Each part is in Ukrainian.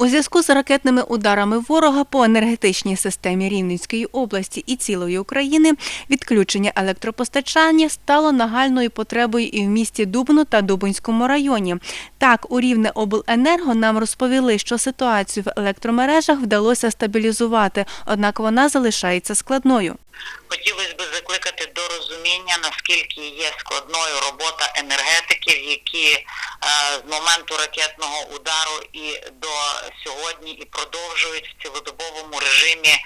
У зв'язку з ракетними ударами ворога по енергетичній системі Рівненської області і цілої України відключення електропостачання стало нагальною потребою і в місті Дубно та Дубинському районі. Так, у Рівне обленерго нам розповіли, що ситуацію в електромережах вдалося стабілізувати, однак вона залишається складною. Хотілося б закликати розуміння, наскільки є складною робота енергетиків, які е, з моменту ракетного удару і до сьогодні і продовжують в цілодобовому режимі е,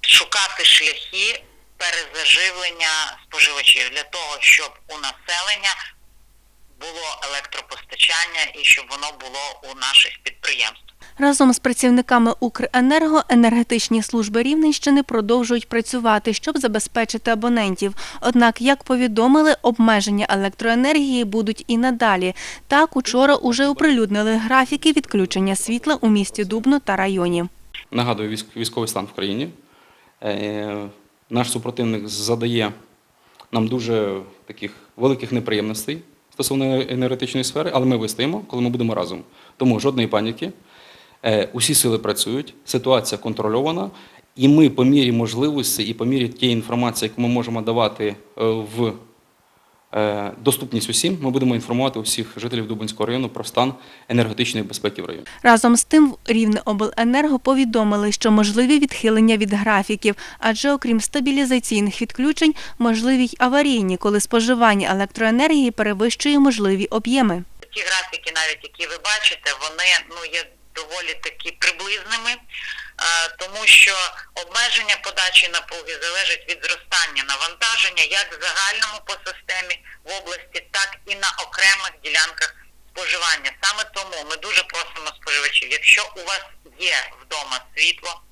шукати шляхи перезаживлення споживачів для того, щоб у населення було електропостачання і щоб воно було у наших підприємств. Разом з працівниками Укренерго енергетичні служби Рівненщини продовжують працювати, щоб забезпечити абонентів. Однак, як повідомили, обмеження електроенергії будуть і надалі. Так, учора уже оприлюднили графіки відключення світла у місті Дубно та районі. Нагадую, військ- військовий стан в країні. Е, Наш супротивник задає нам дуже таких великих неприємностей стосовно енергетичної сфери, але ми вистоїмо, коли ми будемо разом. Тому жодної паніки. Е, Усі сили працюють, ситуація контрольована, і ми по мірі можливості і по мірі тієї інформації, яку ми можемо давати е, в доступність усім, ми будемо інформувати усіх жителів Дубинського району про стан енергетичної безпеки в районі. Разом з тим, в Рівне обленерго повідомили, що можливі відхилення від графіків, адже окрім стабілізаційних відключень, можливі й аварійні, коли споживання електроенергії перевищує можливі об'єми. ті графіки, навіть які ви бачите, вони ну є доволі таки приблизними, е, тому що обмеження подачі напруги залежить від зростання навантаження як в загальному по системі в області, так і на окремих ділянках споживання. Саме тому ми дуже просимо споживачів, якщо у вас є вдома світло.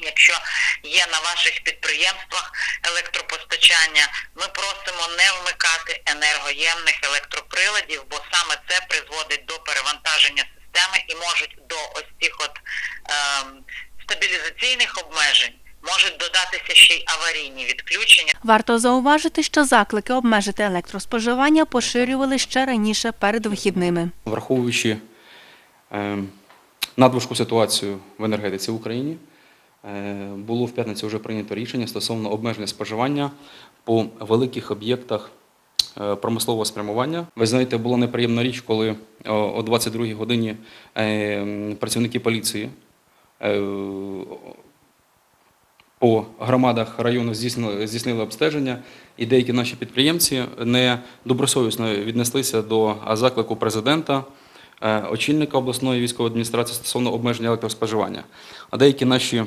Якщо є на ваших підприємствах електропостачання, ми просимо не вмикати енергоємних електроприладів, бо саме це призводить до перевантаження системи і можуть до ось цих от ем, стабілізаційних обмежень можуть додатися ще й аварійні відключення. Варто зауважити, що заклики обмежити електроспоживання поширювали ще раніше перед вихідними. Враховуючи е, надважку ситуацію в енергетиці в Україні, е, було в п'ятницю вже прийнято рішення стосовно обмеження споживання по великих об'єктах е, промислового спрямування. Ви знаєте, була неприємна річ, коли о о 22-й годині працівники поліції по громадах району здійснили, здійснили обстеження, і деякі наші підприємці не добросовісно віднеслися до заклику президента, е, очільника обласної військової адміністрації стосовно обмеження електроспоживання. А деякі наші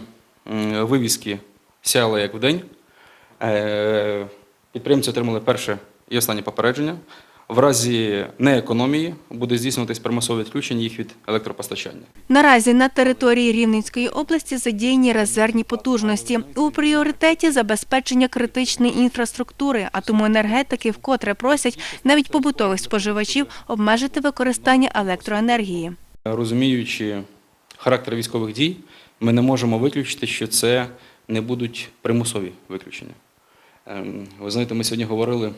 вивіски сяли як вдень. Е, Підприємці отримали перше і останнє попередження. В разі неекономії буде здійснюватись примусове відключення їх від електропостачання. Наразі на території Рівненської області задіяні резервні потужності. У пріоритеті забезпечення критичної інфраструктури, а тому енергетики вкотре просять навіть побутових споживачів обмежити використання електроенергії. Розуміючи характер військових дій, ми не можемо виключити, що це не будуть примусові виключення. Ем, Ви знаєте, ми сьогодні говорили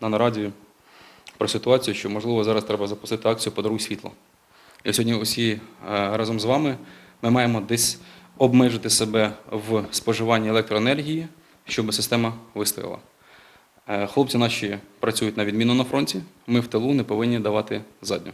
на нараді про ситуацію, що можливо зараз треба запустити акцію Подаруй світло. І сьогодні усі е, разом з вами ми маємо десь обмежити себе в споживанні електроенергії, щоб система вистояла. Е, Хлопці наші працюють на відміну на фронті. Ми в тилу не повинні давати задню.